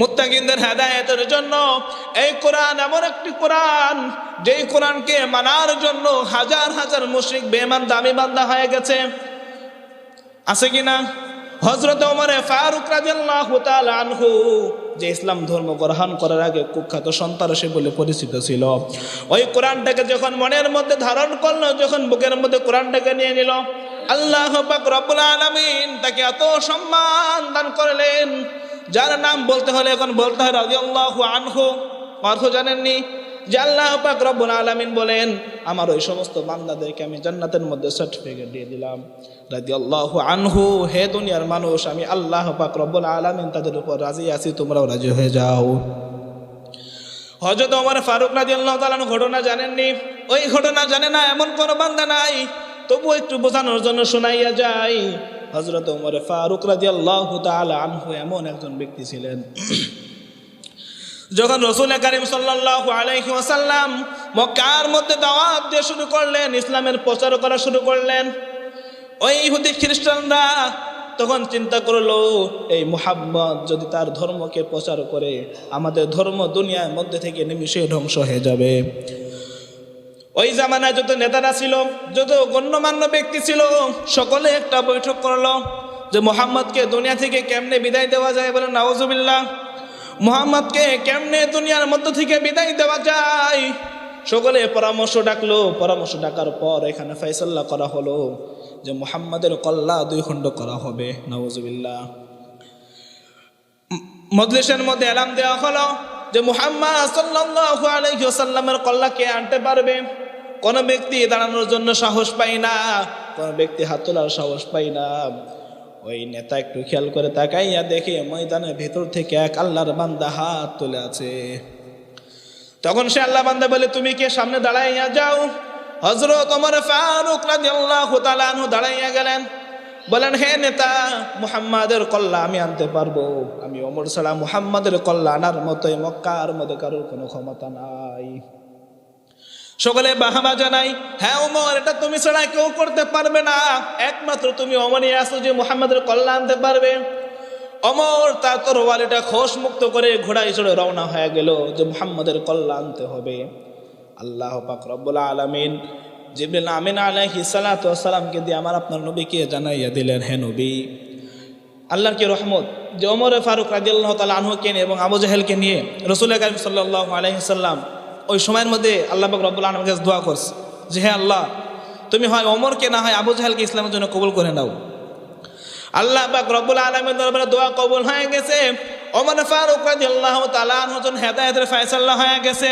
মুত্তাকিনদের হেদায়েতের জন্য, এই কোরআন এমন একটি কোরআন, যেই কোরআনকে মানার জন্য হাজার হাজার মুশরিক বেমান দামি বান্দা হয়ে গেছে। আছে কিনা হজরত ওমরে ফারুক রাদিয়াল্লাহু তাআলা যে ইসলাম ধর্ম গ্রহণ করার আগে কুখ্যাত সন্ত্রাসী বলে পরিচিত ছিল। ওই কোরআনটাকে যখন মনের মধ্যে ধারণ করল, যখন বুকের মধ্যে কোরআনটাকে নিয়ে নিল, আল্লাহ পাক রব্বুল আলামিন তাকে এত সম্মান দান করলেন যার নাম বলতে হলে এখন বলতে হয় রাদিয়াল্লাহু আনহু। অর্থ জানেননি? যে আল্লাহ পাক রব্বুল আলামিন বলেন, আমার ওই সমস্ত বান্দাদেরকে আমি জান্নাতের মধ্যে সার্টিফিকেট দিয়ে দিলাম। রাজি রাদিয়াল্লাহু আনহু, হে দুনিয়ার মানুষ, আমি আল্লাহ পাক রব্বুল আলামিন তাদের উপর রাজি আছি, তোমরাও রাজি হয়ে যাও। হজরত ওমর ফারুক রাদিয়াল্লাহু তাআলা ঘটনা জানেননি? ওই ঘটনা জানে না এমন কোন বান্দা নাই তবু একটু বোঝানোর জন্য শোনাইয়া যাই হজরত ওমর ফারুক রাদিয়াল্লাহু তাআলা আনহু এমন একজন ব্যক্তি ছিলেন। যখন রসুল করিম সাল্লাল্লাহু আলাইহি ওয়াসাল্লাম মক্কার মধ্যে দাওয়াত দিয়ে শুরু করলেন, ইসলামের প্রচার করা শুরু করলেন, ওই ইহুদি খ্রিস্টানরা তখন চিন্তা করল, এই মুহাম্মদ যদি তার ধর্মকে প্রচার করে, আমাদের ধর্ম দুনিয়ার মধ্যে থেকে নিমিশে ধ্বংস হয়ে যাবে। ওই জামানায় যত নেতারা ছিল, যত গণ্যমান্য ব্যক্তি ছিল, সকলে একটা বৈঠক করল যে মোহাম্মদকে দুনিয়া থেকে কেমনে বিদায় দেওয়া যায় বলে নাওজুবিল্লাহ মোহাম্মদকে কেমনে দুনিয়ার মধ্য থেকে বিদায় দেওয়া যায়? সকলে পরামর্শ ডাকলো, পরামর্শ ডাকার পর এখানে ফয়সাল্লা করা হলো যে মোহাম্মদের কল্লা দুই খণ্ড করা হবে নওয়াজুবিল্লাহ মজলিসের মধ্যে এলাম দেওয়া হলো। যে মুহাম্মদ সাল্লাল্লাহু আলাইহি ওয়াসাল্লামের কল্লাকে আনতে পারবে, কোন ব্যক্তি দাঁড়ানোর জন্য সাহস পাই না, কোন ব্যক্তি হাত তোলার সাহস পাই না। ওই নেতা একটু খেয়াল করে তাকাইয়া দেখে ময়দানের ভেতর থেকে এক আল্লাহর বান্দা হাত তুলে আছে। তখন সে আল্লাহ বান্দা বলে, তুমি কে সামনে দাঁড়াইয়া যাও? হজরত ওমর ফারুক রাদিয়াল্লাহু তাআলা আনহু দাঁড়াইয়া গেলেন। বলেন, হে নেতা, মুহাম্মাদের কল্লা আমি আনতে পারব। আমি অমর ছাড়া মুহাম্মাদের কল্লা আনার মতোই মক্কার মধ্যে কারোর কোনো ক্ষমতা নাই। সকলে বাহাবা জানাই হ্যাঁ ওমর, এটা তুমি ছাড়া কেউ করতে পারবে না। একমাত্র তুমি অমরই আসো যে মুহাম্মাদের কল্লা আনতে পারবে। অমর তার তরবারিটা খোশ মুক্ত করে ঘোড়ায় চড়ে রওনা হয়ে গেল যে মুহাম্মাদের কল্লা আনতে হবে। আল্লাহ পাক রব্বুল আলামিন জিবরিল আমিন আলাইহি সালাতু সালামকে দিয়ে আমার আপনার নবীকে জানাইয়া দিলেন, হে নবী, আল্লাহর কি রহমত? যে ওমর ফারুক রাদিয়াল্লাহু তাআলা আনহুকে নিয়ে এবং আবু জাহেলকে নিয়ে রাসূল কারীম সাল্লাল্লাহু আলাইহি সাল্লাম ওই সময়ের মধ্যে আল্লাহ রব্বুল আলামিনের কাছে দোয়া করছে যে, হে আল্লাহ, তুমি হয় ওমরকে না হয় আবু জাহেলকে ইসলামের জন্য কবুল করে নাও। আল্লাহ পাক রব্বুল আলামিনের দরবারে দোয়া কবুল হয়ে গেছে। ওমর ফারুক রাদিয়াল্লাহু তাআলা আনহু জন হেদায়েতের ফয়সালা হয়ে গেছে।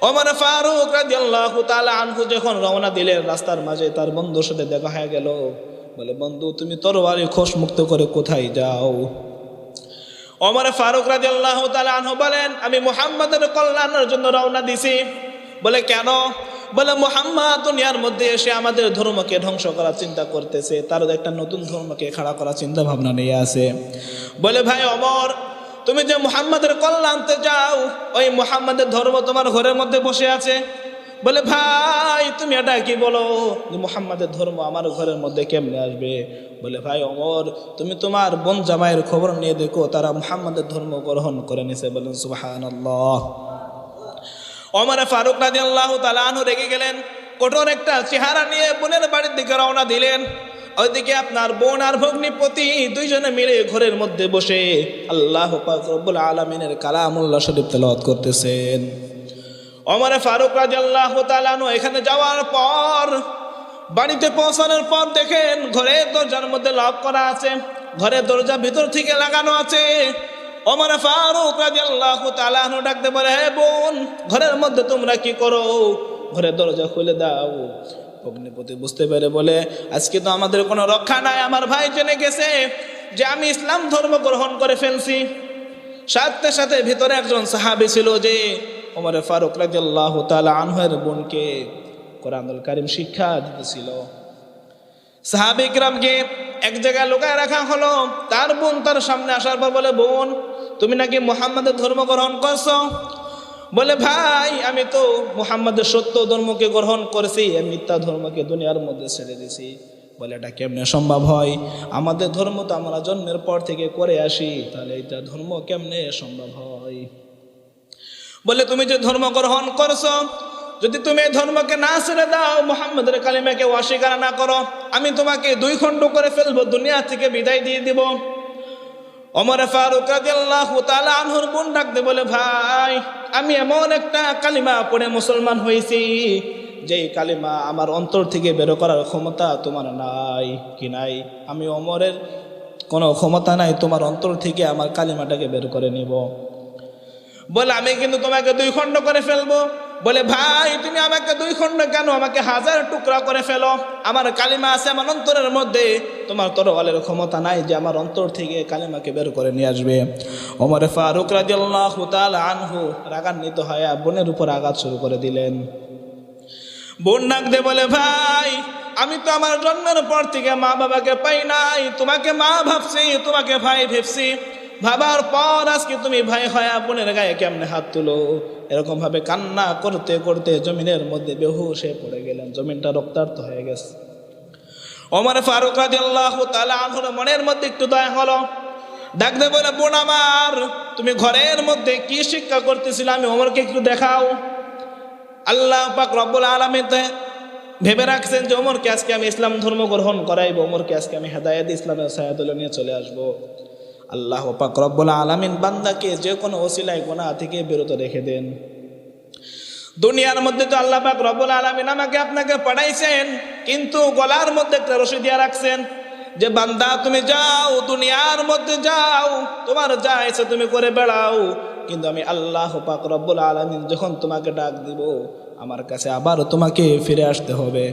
ওমর ফারুক রাদিয়াল্লাহু তাআলা আনহু যখন রওনা দিলেন, রাস্তার মাঝে তার বন্ধুর সাথে দেখা হয়ে গেল। বলে, বন্ধু, তুমি তরবারি খোশ মুক্ত করে কোথায় যাও? ওমর ফারুক রাদিয়াল্লাহু তাআলা আনহু বলেন, আমি মুহাম্মাদের কল্যাণের জন্য রওনা দিছি। বলে, কেন? বলে, মুহাম্মদ দুনিয়ার মধ্যে এসে আমাদের ধর্মকে ধ্বংস করার চিন্তা করতেছে। তার একটা নতুন ধর্মকে খাড়া করার চিন্তা ভাবনা নিয়ে আছে। বলে, ভাই অমর তুমি যে মুহাম্মাদের কল্যাণ আনতে যাও, ওই মুহাম্মাদের ধর্ম তোমার ঘরের মধ্যে বসে আছে। বলে, ভাই, তুমি এটা কি বলো? মুহাম্মাদের ধর্ম আমার ঘরের মধ্যে কেমনে আসবে? বলে, ভাই অমর, তুমি তোমার বোন জামাইয়ের খবর নিয়ে দেখো, তারা মুহাম্মাদের ধর্ম গ্রহণ করে নিছে। বলেন, সুবহানাল্লাহ। অমর ফারুক রাজি আল্লাহ তালানু রেগে গেলেন, কঠোর একটা চেহারা নিয়ে বোনের বাড়ির দিকে রওনা দিলেন। ওইদিকে আপনার বোন আর ভগ্নিপতি দুইজনে মিলে ঘরের মধ্যে বসে আল্লাহ রব্বুল আলমিনের কালামুল্লাহ শরীফ তেলাওয়াত করতেছেন। অমরে ফারুক রাজি আল্লাহ তালানু এখানে যাওয়ার পর, বাড়িতে পৌঁছানোর পর দেখেন ঘরের দরজার মধ্যে লক করা আছে, ঘরের দরজা ভিতর থেকে লাগানো আছে। ওমর ফারুক রাদিয়াল্লাহু তাআলা আনহু ডাকতে পারে হে বোন, ঘরের মধ্যে তোমরা কি করো? ঘরের দরজা খুলে দাও। অগ্নিপতি বুঝতে পেরে বলে, আজকে তো আমাদের কোনো রক্ষা নাই, আমার ভাই জেনে গেছে যে আমি ইসলাম ধর্ম গ্রহণ করে ফেলছি। সাথে সাথে ভিতরে একজন সাহাবি ছিল যে ওমর ফারুক রাদিয়াল্লাহু তাআলা আনহুর বোনকে কোরআনুল কারিম শিক্ষা দিতেছিল। সাহাবিকরামকে এক জায়গায় লুকায় রাখা হলো, তার বোন তার সামনে আসার পর বলে, বোন, তুমি নাকি মোহাম্মদের ধর্ম গ্রহণ করছ? বলে, ভাই, আমি তো মুহাম্মাদের সত্য ধর্মকে গ্রহণ করেছি আমি মিথ্যা ধর্মকে দুনিয়ার মধ্যে ছেড়ে দিছি বলে, এটা কেমনে সম্ভব হয়? আমাদের ধর্ম তো আমরা জন্মের পর থেকে করে আসি, তাহলে এটা ধর্ম কেমনে সম্ভব হয়? বলে, তুমি যে ধর্ম গ্রহণ করছ, যদি তুমি ধর্মকে না ছেড়ে দাও, মোহাম্মদের কালিমাকে অস্বীকার না করো, আমি তোমাকে দুই খণ্ড করে ফেলব, দুনিয়া থেকে বিদায় দিয়ে দিব। অমর ফারুক রাদিয়াল্লাহু তাআলা আনহুর বোন ডাকতে বলে, ভাই আমি এমন একটা কালিমা পড়ে মুসলমান হয়েছি, যেই কালিমা আমার অন্তর থেকে বের করার ক্ষমতা তোমার নাই, কি নাই? আমি অমরের কোনো ক্ষমতা নাই, তোমার অন্তর থেকে আমার কালিমাটাকে বের করে নিব। বলে, আমি কিন্তু তোমাকে দুই খণ্ড করে ফেলব। বলে, ভাই, তুমি আমাকে দুই খণ্ড কেন আমাকে হাজার টুকরা করে ফেলো? আমার কালিমা আছে আমার অন্তরের মধ্যে। তোমার তরওয়ালের ক্ষমতা নাই যে আমার অন্তর থেকে কালিমাকে বের করে নিয়ে আসবে। ওমর ফারুক রাদিয়াল্লাহু তাআলা আনহু রাগান্বিত হয়ে বোনের উপর আঘাত শুরু করে দিলেন। বোন ডাক দে বলে, ভাই, আমি তো আমার জন্মের পর থেকে মা বাবাকে পাই নাই। তোমাকে মা ভাবছি, তোমাকে ভাই ভেবছি। ভাবার পর আজকে তুমি ভাই হয় বোনের গায়ে কেমনে হাত তুলো? এরকম ভাবে কান্না করতে করতে জমিনের মধ্যে বেহুশ পড়ে গেলেন। জমিনটা রক্তাক্ত হয়ে গেছে। ওমর ফারুক মনের মধ্যে একটু দয়া হলো। ডাক দে বলে, বোন আমার, তুমি ঘরের মধ্যে কি শিক্ষা করতেছিলে? আমি ওমরকে একটু দেখাও। আল্লাহ পাক রব্বুল আলমীতে ভেবে রাখছেন যে, ওমরকে আজকে আমি ইসলাম ধর্ম গ্রহণ করাইবো। ওমরকে আজকে আমি হেদায়ত ইসলামের সায়াতুল নিয়ে চলে আসব। আল্লাহ পাক রব্বুল আলমিন বান্দাকে যে কোনো ওসিলায় গোনা থেকে বিরত রেখে দেন। দুনিয়ার মধ্যে তো আল্লাহ পাক রব্বুল আলমিন আমাকে আপনাকে পাঠাইছেন, কিন্তু গলার মধ্যে একটা রশি দিয়ে রাখছেন যে, বান্দা, তুমি যাও, দুনিয়ার মধ্যে যাও, তোমার যা এসে তুমি করে বেড়াও। কিন্তু আমি আল্লাহ পাক রব্বুল আলমিন যখন তোমাকে ডাক দিব, আমার কাছে আবার তোমাকে ফিরে আসতে হবে।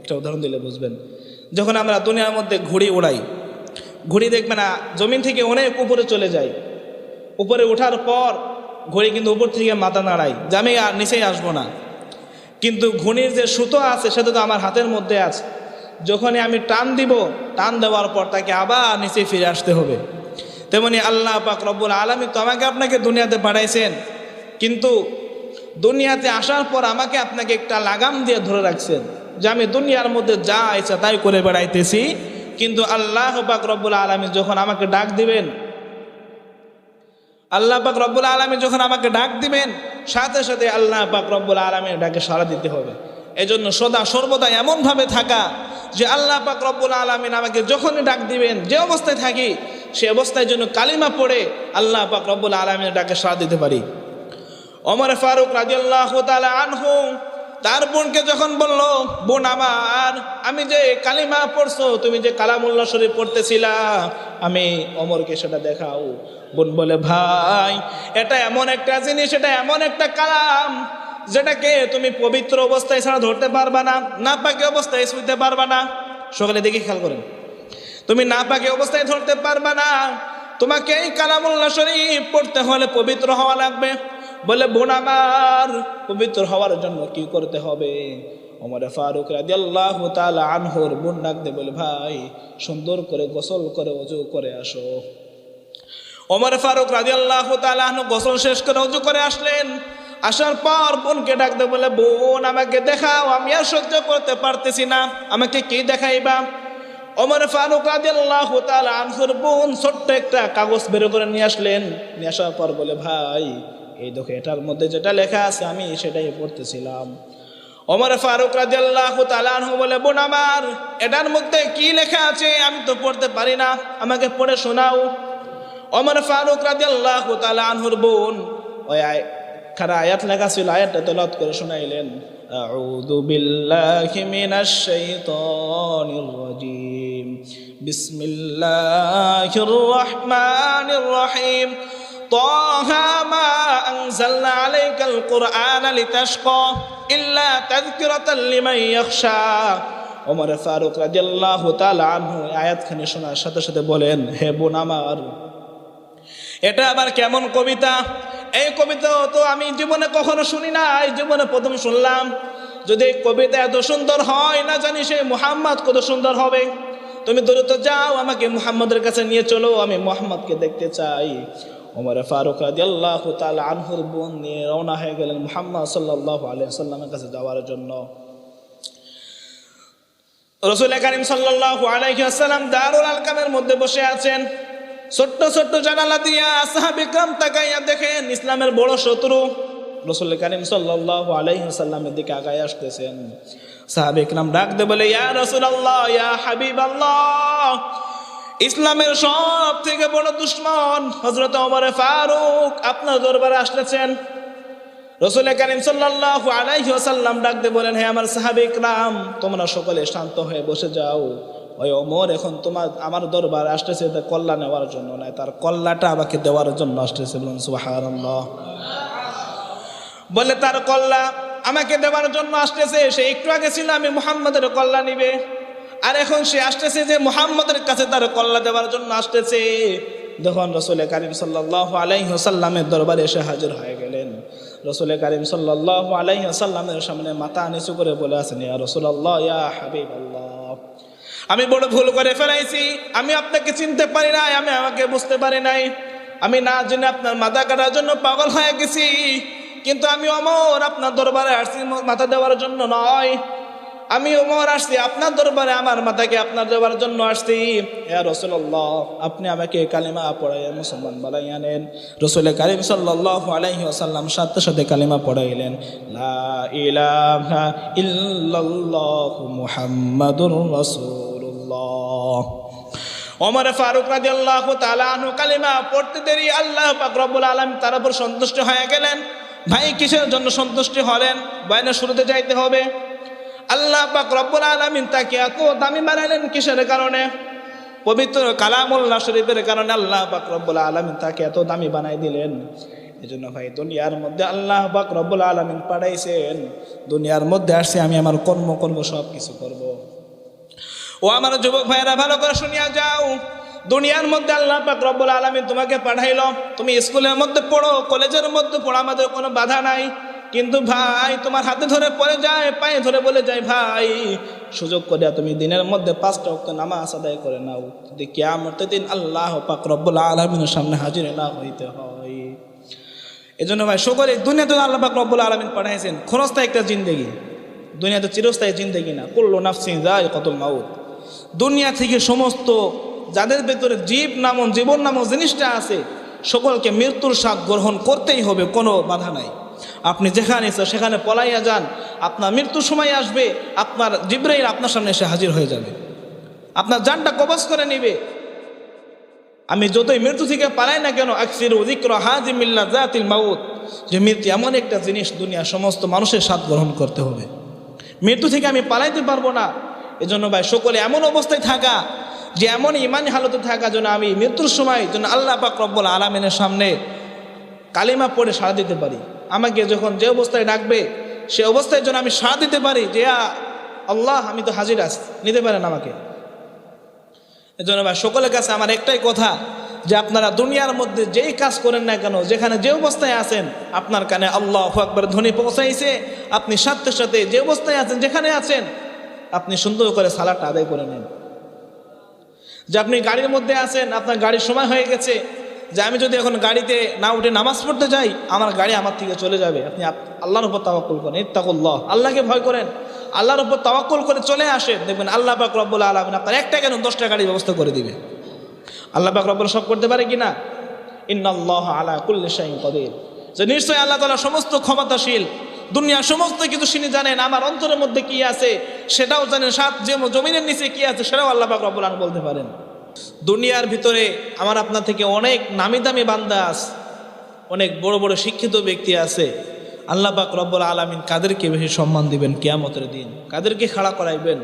একটা উদাহরণ দিলে বুঝবেন। যখন আমরা দুনিয়ার মধ্যে ঘুড়ি উড়াই ঘুড়ি দেখবে না, জমিন থেকে অনেক উপরে চলে যায়। উপরে ওঠার পর ঘড়ি কিন্তু উপর থেকে মাথা নাড়াই যে আমি আর নিচেই আসব না। কিন্তু ঘুড়ির যে সুতো আছে, সেটা তো আমার হাতের মধ্যে আছে। যখনই আমি টান দিব, টান দেওয়ার পর তাকে আবার নিচে ফিরে আসতে হবে। তেমনি আল্লাহ পাক রব্বুল আলমী তো আমাকে আপনাকে দুনিয়াতে পাঠাইছেন। কিন্তু দুনিয়াতে আসার পর আমাকে আপনাকে একটা লাগাম দিয়ে ধরে রাখছেন যে আমি দুনিয়ার মধ্যে যা ইচ্ছা তাই করে বেড়াইতেছি। কিন্তু আল্লাহ পাক রব্বুল আলমী যখন আমাকে ডাক দিবেন, আল্লাহ পাক রব্বুল আলমী যখন আমাকে ডাক দিবেন, সাথে সাথে আল্লাহ পাক রব্বুল আলমীর ডাকে সাড়া দিতে হবে। এজন্য সদা সর্বদা এমনভাবে থাকা যে আল্লাহ পাক রব্বুল আলমিন আমাকে যখনই ডাক দিবেন, যে অবস্থায় থাকি, সে অবস্থায় জন্য কালিমা পড়ে আল্লাহ পাক রব্বুল আলমিনের ডাকে সাড়া দিতে পারি। অমর ফারুক রাজিয়াল্লাহ তালা আনহু তার বোনকে যখন বলল, বোন আমার, আমি যে কালিমা পড়ছো, তুমি যে কালামুল্লা শরীফ পড়তেছিলা, আমি অমরকে সেটা দেখাও। বোন বলে, ভাই, এটা এমন একটা জিনিস, এটা এমন একটা কালাম, যেটাকে তুমি পবিত্র অবস্থায় ছাড়া ধরতে পারবা না না পাকে অবস্থায় শুইতে পারবা না। সকালে দেখে খেয়াল করেন। তুমি না পাকে অবস্থায় ধরতে পারবা না, তোমাকে এই কালামুল্লা শরীফ পড়তে হলে পবিত্র হওয়া লাগবে। বলে, বোন আমার, পবিত্র হওয়ার জন্য কি করতে হবে? ওমরে ফারুক রাজি আল্লাহ আনহর বোন ডাকতে বলে, ভাই, সুন্দর করে গোসল করে, অজু করে আসো। ওমর ফারুক রাজি আল্লাহ আনহু গোসল শেষ করে অজু করে আসলেন। আসার পর বোনকে ডাকতে বলে, বোন, আমাকে দেখাও, আমি আর সহ্য করতে পারতেছি না, আমাকে কি দেখাইবা? ওমর ফারুক রাদিয়াল্লাহ তাআলা আনহুর বোন ছোট্ট একটা কাগজ বের করে নিয়ে আসলেন। নিয়ে আসার পর বলে, ভাই এই দেখো, এটার মধ্যে যেটা লেখা আছে, আমি সেটাই পড়তেছিলাম। অমর ফারুক রাজিয়াল্লাহু তাআলাহু বলে, বোন আমার, এটার মধ্যে কি লেখা আছে আমি তো পড়তে পারি না, আমাকে পড়ে শোনাও। অমর ফারুক রাজিয়াল্লাহু তাআলাহুর বোন, ওই খারা আয়াত লেখা ছিল, আয়াতটা তলত করে শোনাইলেন, আউযু বিল্লাহি মিনাশ শাইতানির রাজিম, বিসমিল্লাহির রহমানির রহিম। طه ما أنزلنا عليك القرآن لتشقى إلا تذكرة لمن يخشى ওমর ফারুক রাদিয়াল্লাহু তাআলা আনহু আয়াতখানি শোনার সাথে সাথে বলেন হে বোন আমার এটা আবার কেমন কবিতা এই কবিতা তো আমি জীবনে কখনো শুনি না এই জীবনে প্রথম শুনলাম যদি এই কবিতা এত সুন্দর হয় না জানি সে মুহাম্মদ কত সুন্দর হবে তুমি দ্রুত যাও আমাকে মুহাম্মদের কাছে নিয়ে চলো আমি মুহাম্মদকে দেখতে চাই ওমর ফারুক রাজি আল্লাহ তালা আনহুর বোন নিয়ে রওনা হয়ে গেলেন মুহাম্মদ সাল্লাহ আলিয়া সাল্লামের কাছে যাওয়ার জন্য। রসুল করিম সাল্লাল্লাহু আলাইহি ওয়াসাল্লাম দারুল আলকামের মধ্যে বসে আছেন। ছোট্ট ছোট্ট জানালা দিয়া সাহাবিকরাম তাকাইয়া দেখেন ইসলামের বড় শত্রু। রসুল করিম সাল্লাল্লাহু আলাইহি ওয়াসাল্লামের দিকে আগায় আসতেছেন। সাহাবিকরাম ডাক দে বলে, ইয়া রাসূলুল্লাহ, ইয়া হাবিবাল্লাহ ইসলামের সব থেকে বড় দুশ্মন হজরত ওমর ফারুক আপনার দরবারে আসতেছেন। রসুল করিম সাল্লাল্লাহু আলাইহি ওয়াসাল্লাম ডাক দিয়ে বলেন, হে আমার সাহাবিক রাম তোমরা সকলে শান্ত হয়ে বসে যাও। ওই ওমর এখন তোমার, আমার দরবার আসতেছে তার কল্লা নেওয়ার জন্য নয় তার কল্লাটা আমাকে দেওয়ার জন্য আসতেছে। বলে, তার কল্লা আমাকে দেওয়ার জন্য আসতেছে, সে একটু আগে ছিল, আমি মোহাম্মদের কল্লা নিবে। আর এখন সে আসতেছে যে মোহাম্মদের কাছে তার কল্লা দেওয়ার জন্য আসতেছে। যখন রসুল করিম সাল্লাহ আলাইহি সাল্লামের দরবারে এসে হাজির হয়ে গেলেন রসুল করিম সাল্লাহ আলাইহি সাল্লামের সামনে মাথা নিচু করে বলে আসেন ইয়া রসুল্লাহ ইয়া হাবিব আল্লাহ আমি বড় ভুল করে ফেলাইছি, আমি আপনাকে চিনতে পারি নাই, আমি আমাকে বুঝতে পারি নাই। আমি না জেনে আপনার মাথা কাটার জন্য পাগল হয়ে গেছি, কিন্তু আমি অমর, আপনার দরবারে আসছি মাথা দেওয়ার জন্য নয়। আমি ওমর আসছি, আপনার দরবারে, আমার মাথাকে আপনার দেওয়ার জন্য আসছি। হ্যাঁ রসুল্লাহ আপনি আমাকে কালিমা পড়াইয়া মুসলমান বানাই আনেন রসুল কালিম সাল্লাহ আলাইহি আসাল্লাম সাথে সাথে কালিমা পড়াইলেন। মুহাম্মাদুর রাসূলুল্লাহ। ওমর ফারুক রাদিয়াল্লাহু তাআলা আনহু কালিমা পড়তে দেরি, আল্লাহ পাক রব্বুল আলামিন তার উপর সন্তুষ্ট হয়ে গেলেন। ভাই, কিসের জন্য সন্তুষ্টি হলেন? বয়ানের শুরুতে যাইতে হবে। আল্লাহ পাক রব্বুল আলামিন তাকে এত দামি বানালেন কিসের কারণে? পবিত্র কালামুল্লাহ শরীফের কারণে আল্লাহ পাক রব্বুল আলামিন তাকে এত দামি বানাই দিলেন। এই জন্য ভাই, দুনিয়ার মধ্যে আল্লাহ পাক রব্বুল আলামিন পাঠাইছেন। দুনিয়ার মধ্যে আসছে আমি আমার কর্ম করব সব কিছু করব। ও আমার যুবক ভাইয়েরা, ভালো করে শুনিয়া যাও। দুনিয়ার মধ্যে আল্লাহ পাক রব্বুল আলামিন তোমাকে পাঠাইলো। তুমি স্কুলের মধ্যে পড়ো, কলেজের মধ্যে পড়ো, আমাদের কোনো বাধা নাই। কিন্তু ভাই, তোমার হাতে ধরে পড়ে যায়, পায়ে ধরে বলে যায়, ভাই, সুযোগ করে তুমি দিনের মধ্যে পাঁচটা অক্ত নামাজ আদায় করে নাও। যদি কেয়ামতের দিন আল্লাহ পাক রব্বুল আলমিনের সামনে হাজির না হইতে হয়। এই জন্য ভাই সকলে দুনিয়াতে আল্লাহ পাক রব্বুল আলমিন পাঠাইছেন ক্ষণস্থায়ী একটা জিন্দেগি। দুনিয়াতে চিরস্থায়ী জিন্দেগি না করল নাফসিন যায় কতল মাউত। দুনিয়া থেকে সমস্ত যাদের ভেতরে জীব নামন জীবন নামক জিনিসটা আছে, সকলকে মৃত্যুর স্বাদ গ্রহণ করতেই হবে, কোনো বাধা নাই। আপনি যেখানে সেখানে পলাইয়া যান। আপনার মৃত্যুর সময় আসবে, আপনার জিব্রাইল আপনার সামনে এসে হাজির হয়ে যাবে। আপনার জানটা কবজ করে নিবে। আমি যতই মৃত্যু থেকে পালাই না কেন, আকসির উদিক্র হাজিমিল্লা জাতিল যে মৃত্যু এমন একটা জিনিস দুনিয়া সমস্ত মানুষের স্বাদ গ্রহণ করতে হবে। মৃত্যু থেকে আমি পালাইতে পারব না। এজন্য ভাই, সকলে এমন অবস্থায় থাকা, যে এমন ইমান হালতে থাকা যেন আমি মৃত্যুর সময় যেন আল্লাহ পাক রব্বুল আলমিনের সামনে কালিমা পড়ে সাড়া দিতে পারি। আমাকে যখন যে অবস্থায় ডাকবে, সে অবস্থায় যেন আমি সাড়া দিতে পারি যে আল্লাহ, আমি তো হাজির আছি, নিতে পারেন আমাকে। এজন্য ভাই সকলের কাছে আমার একটাই কথা যে, আপনারা দুনিয়ার মধ্যে যেই কাজ করেন না কেন, যেখানে যে অবস্থায় আছেন, আপনার কানে আল্লাহ আকবর ধ্বনি পৌঁছাইছে। আপনি সাথে সাথে যে অবস্থায় আছেন, যেখানে আছেন, আপনি সুন্দর করে সালাদটা আদায় করে নেন। যে, আপনি গাড়ির মধ্যে আছেন, আপনার গাড়ির সময় হয়ে গেছে যে আমি যদি এখন গাড়িতে না উঠে নামাজ পড়তে যাই, আমার গাড়ি আমার থেকে চলে যাবে। আপনি আল্লাহর উপর তাওয়াক্কুল করেন, ইত্তাকুল্লাহ। আল্লাহকে ভয় করেন। আল্লাহর উপর তাওয়াক্কুল করে চলে আসেন। দেখবেন আল্লাহ পাক রব্বুল আলমিন আপনার একটা কেন দশটা গাড়ির ব্যবস্থা করে দিবে। আল্লাহ পাক রব্বুল সব করতে পারে কি না ইন্নাল্লাহ আলা কুল্লি শাইইন কদির। যে নিশ্চয়ই আল্লাহ তাআলা সমস্ত ক্ষমতাশীল দুনিয়া সমস্ত কিছু তিনি জানেন, আমার অন্তরের মধ্যে কি আছে, সেটাও জানেন, সাত যে জমিনের নিচে কি আছে, সেটাও আল্লাহ পাক রব্বুল আলামিন বলতে পারেন। দুনিয়ার ভিতরে আমার আপনার থেকে অনেক নামি দামি বান্দা আছে অনেক বড় বড় শিক্ষিত ব্যক্তি আছে। আল্লাহ পাক রব্বুল আলামিন কাদেরকে বেশি সম্মান দিবেন কেয়ামতের দিন। কাদেরকে খাড়া করাইবেন।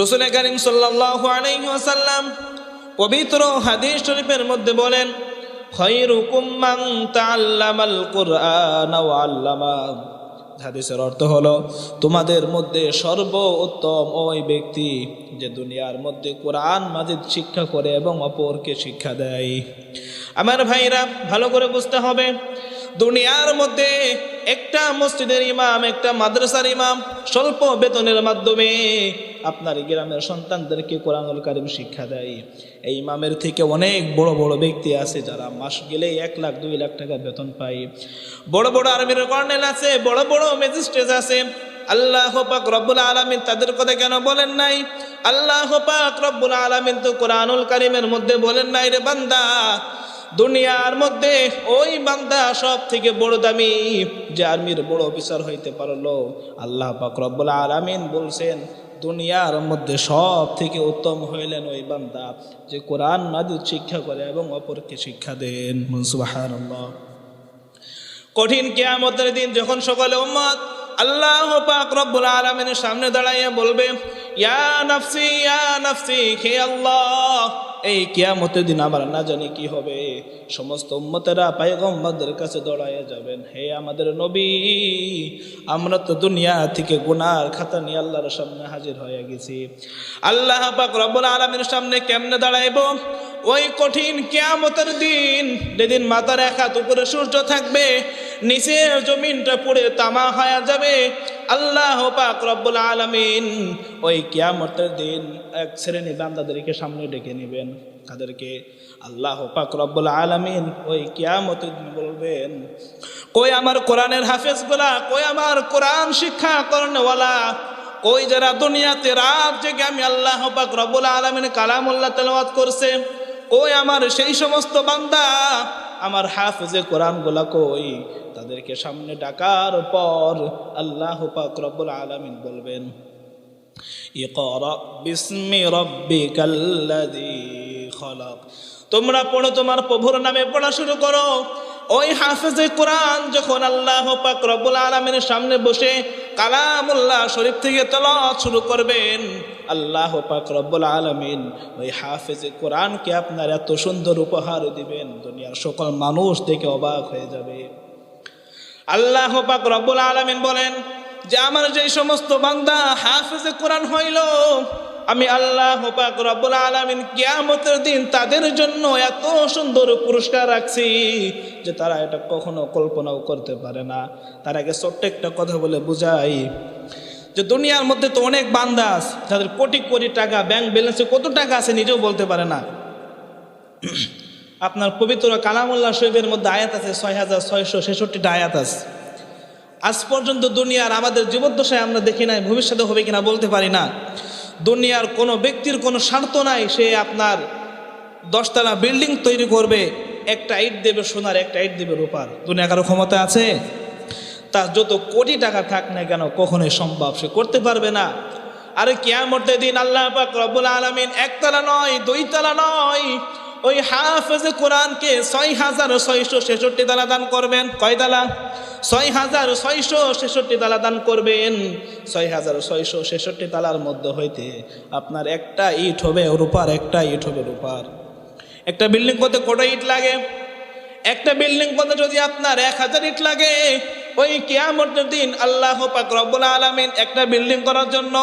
রসুল করিম আলাইহি পবিত্র হাদিস শরীফের মধ্যে বলেন, খৈরুকুম মান তাআল্লামাল কুরআন ওয়া আল্লামা হাদিসের অর্থ হলো, তোমাদের মধ্যে সর্বোত্তম ওই ব্যক্তি যে দুনিয়ার মধ্যে কোরআন মাজিদ শিক্ষা করে এবং অপরকে শিক্ষা দেয়। আমার ভাইরা, ভালো করে বুঝতে হবে, দুনিয়ার মধ্যে একটা মসজিদের ইমাম, একটা মাদ্রাসার ইমাম স্বল্প বেতনের মাধ্যমে আপনার গ্রামের সন্তানদেরকে কোরআনুল কারিম শিক্ষা দেয়। এই ইমামের থেকে অনেক বড় বড় ব্যক্তি আছে যারা মাস গেলে এক লাখ, দুই লাখ টাকা বেতন পায়। বড় বড় আর্মির কর্নেল আছে, বড় বড় ম্যাজিস্ট্রেট আছে। আল্লাহ পাক রব্বুল আলামিন তাদের কথা কেন বলেন নাই? আল্লাহ পাক রব্বুল আলামিন তো কোরআনুল কারিমের মধ্যে বলেন নাই রে বান্দা। দুনিয়ার মধ্যে ওই বান্দা সব থেকে বড় দামি, যে আর্মির বড় অফিসার হইতে পারল। আল্লাহ পাক রব্বুল আলামিন বলছেন দুনিয়ার মধ্যে সব থেকে উত্তম হইলেন ওই বান্দা যে কোরআন মাদুদ শিক্ষা করে এবং অপরকে শিক্ষা দেন। সুবহানাল্লাহ। কঠিন কেয়ামতের দিন যখন সকলে উম্মত, আল্লাহ পাক রব্বুল আলমিনের সামনে দাঁড়াইয়া বলবে, ইয়া নাফসি ইয়া নাফসি, হে আল্লাহ এই কিয়ামতের দিন আমার না জানি কি হবে। সমস্ত উম্মতেরা পায়গম্বরদের কাছে দৌড়াইয়া যাবেন। হে আমাদের নবী, আমরা তো দুনিয়া থেকে গুনার খাতা নিয়ে আল্লাহর সামনে হাজির হয়ে গেছি। আল্লাহ পাক রব্বুল আলামিনের সামনে কেমনে দাঁড়াইব? ওই কঠিন কেয়ামতের দিন, যেদিন মাথার এক হাত উপরে সূর্য থাকবে, নিচের জমিনটা পুড়ে তামা হয়ে যাবে। আল্লাহ পাক রব্বুল আলামিন ওই কিয়ামতের দিন এক শ্রেণি বান্দাদেরকে সামনে ডেকে নেবেন। তাদেরকে আল্লাহ পাক রব্বুল আলামিন ওই কিয়ামতের দিন বলবেন, কই আমার কোরআনের হাফেজগুলা কই আমার কোরআন শিক্ষা করনেওয়ালা কই যারা দুনিয়াতে রাত জেগে আমি আল্লাহ পাক রব্বুল আলামিন কালামুল্লাহ তেলাওয়াত করছে, কই আমার সেই সমস্ত বান্দা, আমার হাফেজে কোরআনগুলা কই? তাদেরকে সামনে ডাকার পর আল্লাহ পাক রব্বুল আলামিন বলবেন তোমরা পড়ো তোমার প্রভুর নামে, পড়া শুরু করো। ওই হাফেজে কোরআন যখন আল্লাহ পাক রব্বুল আলামিনের সামনে বসে কালামুল্লাহ শরীফ থেকে তেলাওয়াত শুরু করবেন, আল্লাহ পাক রব্বুল আলামিন ওই হাফেজে কোরআনকে আপনার এত সুন্দর উপহার দিবেন, দুনিয়ার সকল মানুষ দেখে অবাক হয়ে যাবে। আল্লাহ পাক রব্বুল আলামিন বলেন যে আমার যে সমস্ত বান্দা হাফেজে কোরআন হইল, আমি আল্লাহ পাক রব্বুল আলামিন কিয়ামতের দিন তাদের জন্য এত সুন্দর পুরস্কার রাখছি যে তারা এটা কখনো কল্পনাও করতে পারে না। তার আগে ছোট্ট একটা কথা বলে বুঝাই যে দুনিয়ার মধ্যে তো অনেক বান্দা আছে, যাদের কোটি কোটি টাকা ব্যাংক ব্যালেন্সে কত টাকা আছে নিজেও বলতে পারে না। আপনার পবিত্র কালামুল্লাহ শরীফের মধ্যে আয়াত আছে ছয় হাজার ছয়শো ছেষট্টিটা আয়াত আছে। আজ পর্যন্ত দুনিয়ার আমাদের জীবদ্দশায় আমরা দেখি নাই, ভবিষ্যতে হবে কিনা বলতে পারি না। দুনিয়ার কোনো ব্যক্তির কোনো স্বার্থ নাই, সে আপনার দশতলা বিল্ডিং তৈরি করবে, একটা ইট দেবে সোনার, একটা ইট দেবে রূপার। দুনিয়া কারও ক্ষমতা আছে? তার যত কোটি টাকা থাক না কেন, কখনোই সম্ভব সে করতে পারবে না। আরে কিয়ামতের দিন আল্লাহ পাক রব্বুল আলামিন একতলা নয়, দুইতলা নয় ওই হাফেজে কোরআনকে ছয় হাজার ছয়শো ছেষট্টি তালা দান করবেন। কয় তালা ছয় হাজার ছয়শো ছেষট্টি তালা দান করবেন। ছয় হাজার ছয়শো ছেষট্টি তালার মধ্যে হইতে আপনার একটা ইট হবে রূপার, একটা ইট হবে রূপার। একটা বিল্ডিং করতে কটা ইট লাগে? একটা বিল্ডিং করতে যদি আপনার এক হাজার ইট লাগে, ওই কেয়ামতের দিন আল্লাহ পাক রব্বুল আলামিন একটা বিল্ডিং করার জন্য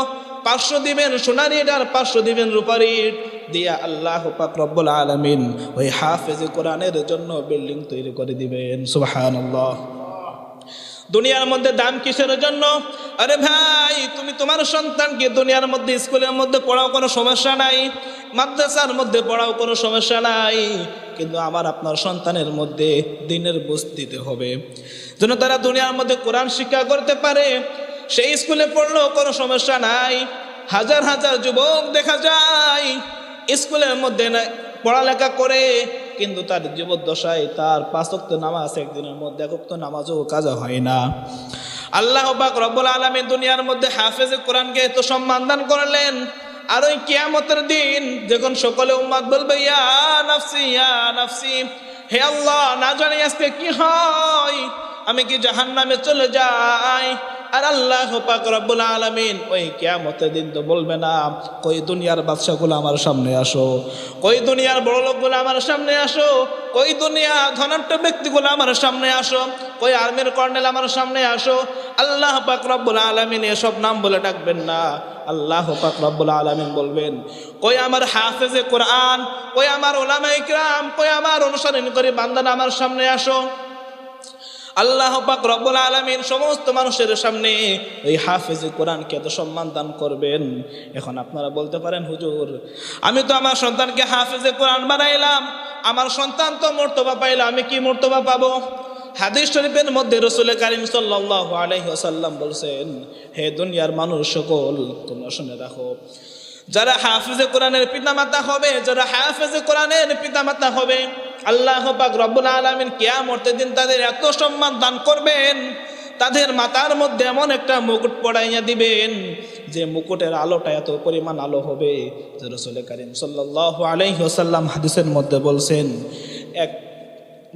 পাঁচশো দিবেন সোনার ইট আর পাঁচশো দিবেন রূপার ইট। দিয়া আল্লাহ পাক আলামিন ওই হাফেজে কোরআনের জন্য বিল্ডিং তৈরি করে দিবেন। সুবহানাল্লাহ। দুনিয়ার মধ্যে দাম কিসের জন্য? আরে ভাই, তুমি তোমার সন্তানকে দুনিয়ার মধ্যে, স্কুলের মধ্যে পড়াও কোনো সমস্যা নাই, মাদ্রাসার মধ্যে পড়াও কোনো সমস্যা নাই, কিন্তু আমার আপনার সন্তানের মধ্যে দিনের বুঝ দিতে হবে। যেন তারা দুনিয়ার মধ্যে কোরআন শিক্ষা করতে পারে, সেই স্কুলে পড়লেও কোনো সমস্যা নাই, হাজার হাজার যুবক দেখা যায় স্কুলের মধ্যে পড়ালেখা করে, কিন্তু তার জীবদ্দশায় তার পাঁচক্ত নামাজ একদিনের মধ্যে একক্ত নামাজও কাজা হয় না। আল্লাহ পাক রব্বুল আলমী দুনিয়ার মধ্যে হাফেজ কোরআনকে এত সম্মান দান করলেন। আর ওই কিয়ামতের দিন যখন সকলে উম্মাদ বলবে, ইয়া নাফসি ইয়া নাফসি, হে আল্লাহ, না জানি আজকে কি হয়? আমি কি জাহান্নামে চলে যাই? আর আল্লাহ পাক রব্বুল আলামিন ওই কিয়ামতের দিন তো বলবে না, কই দুনিয়ার বাদশাগুলো আমার সামনে আসো, কই দুনিয়ার বড় লোকগুলো আমার সামনে আসো, কই দুনিয়া ধনাঢ্য ব্যক্তিগুলো আমার সামনে আসো, কই আর্মির কর্নেল আমার সামনে আসো। আল্লাহ পাক রব্বুল আলামিন এসব নাম বলে ডাকবেন না, আল্লাহ পাক রব্বুল আলামিন বলবেন, কই আমার হাফেজে কোরআন, কই আমার ওলামা ইকরাম কই আমার অনুসরণ করে বান্দানা আমার সামনে আসো। আল্লাহ পাক রব্বুল আলমিন সমস্ত মানুষের সামনে এই হাফেজে কোরআনকে এত সম্মান দান করবেন। এখন আপনারা বলতে পারেন, হুজুর, আমি তো আমার সন্তানকে হাফেজে কোরআন বানাইলাম। আমার সন্তান তো মর্তবা পাইলাম আমি কি মর্তবা পাবো? হাদিস শরীফের মধ্যে রসুল করিম সাল্লাল্লাহু আলাইহি বলছেন, হে দুনিয়ার মানুষ সকল, তোমরা শুনে রাখো। যারা হাফিজে কোরআনের পিতামাতা হবে, যারা হাফিজে কোরআনের পিতামাতা হবে আল্লাহ পাক রব্বুল আলামিন কিয়ামতের দিন তাদের এত সম্মান দান করবেন, তাদের মাথার মধ্যে এমন একটা মুকুট পড়াইয়া দিবেন, যে মুকুটের আলোটা এত পরিমাণ আলো হবে। যে রসুল করিম আলাইহি হাদিসের মধ্যে বলছেন, এক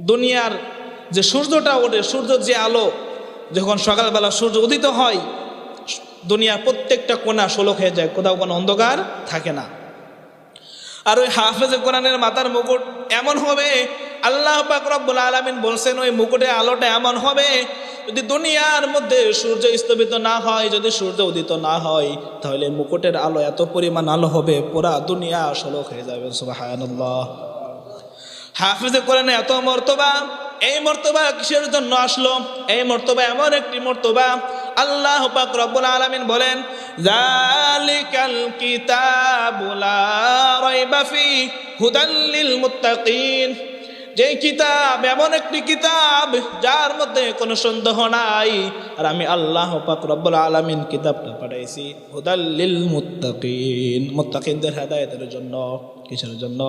দুনিয়ার যে সূর্যটা ওঠে, সূর্য যে আলো, যখন সকালবেলা সূর্য উদিত হয়, দুনিয়ার প্রত্যেকটা কোনা শোলক হয়ে যায়, কোথাও কোনো অন্ধকার থাকে না। আর ওই হাফেজে কোরআনের মাথার মুকুট এমন হবে, আল্লাহ রব্বুল আলামিন বলছেন ওই মুকুটে আলোটা এমন হবে, যদি দুনিয়ার মধ্যে সূর্য স্তবিত না হয়, যদি সূর্য উদিত না হয়, তাহলে মুকুটের আলো এত পরিমাণ আলো হবে, পুরা দুনিয়া শোলক হয়ে যাবে, সুবহানাল্লাহ। হাফিজে কোরআনে এত মর্তবা, এই মর্তবা কিসের জন্য আসলো? এই মর্তবা এমন একটি মর্তবা আল্লাহ পাক রব্বুল আলামিন বলেন জালিকাল কিতাবু লা রাইবা ফি হুদাল লিল মুত্তাকিন। যে কিতাব এমন একটি কিতাব যার মধ্যে কোনো সন্দেহ নাই, আর আমি আল্লাহ পাক রব্বুল আলামিন কিতাবটা পাঠাইছি, হুদাল লিল মুত্তাকিন। মুত্তাকিনদের হেদায়েতের জন্য, কিসের জন্য?